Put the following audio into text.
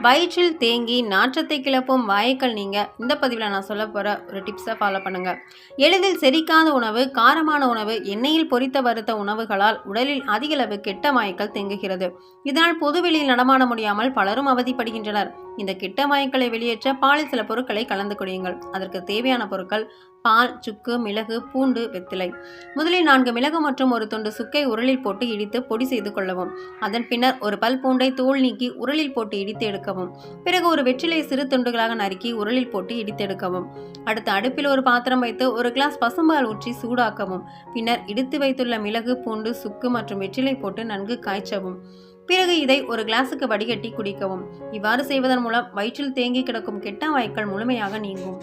வயிற்றில் தேங்கி நாற்றத்தை கிளப்பும் வாய்க்கள் நீங்க. இந்த பதிவில் நான் சொல்ல போகிற ஒரு டிப்ஸை ஃபாலோ பண்ணுங்கள் எளிதில் செரிக்காத உணவு காரமான உணவு எண்ணெயில் பொரித்த வறுத்த உணவுகளால் உடலில் அதிகளவு கெட்ட வாய்க்கள் தேங்குகிறது. இதனால் பொதுவெளியில் நடமாட முடியாமல் பலரும் அவதிப்படுகின்றனர். இந்த கிட்ட வாயுக்களை வெளியேற்ற பாலில் சில பொருட்களை கலந்து குடியுங்கள். அதற்கு தேவையான பொருட்கள் பால் சுக்கு மிளகு பூண்டு வெத்திலை. முதலில் நான்கு மிளகு மற்றும் ஒரு துண்டு சுக்கை உரலில் போட்டு இடித்து பொடி செய்து கொள்ளவும். அதன் பின்னர் ஒரு பல் பூண்டை தோல் நீக்கி உரலில் போட்டு இடித்து எடுக்கவும். பிறகு ஒரு வெற்றிலை சிறு துண்டுகளாக நறுக்கி உரலில் போட்டு இடித்து எடுக்கவும். அடுத்து அடுப்பில் ஒரு பாத்திரம் வைத்து ஒரு கிளாஸ் பசும்பால் ஊற்றி சூடாக்கவும். பின்னர் இடித்து வைத்துள்ள மிளகு பூண்டு சுக்கு மற்றும் வெற்றிலை போட்டு நன்கு காய்ச்சவும். பிறகு இதை ஒரு கிளாஸுக்கு வடிகட்டி குடிக்கவும். இவ்வாறு செய்வதன் மூலம் வயிற்றில் தேங்கி கிடக்கும் கெட்ட வாய்க்கள் முழுமையாக நீங்கும்.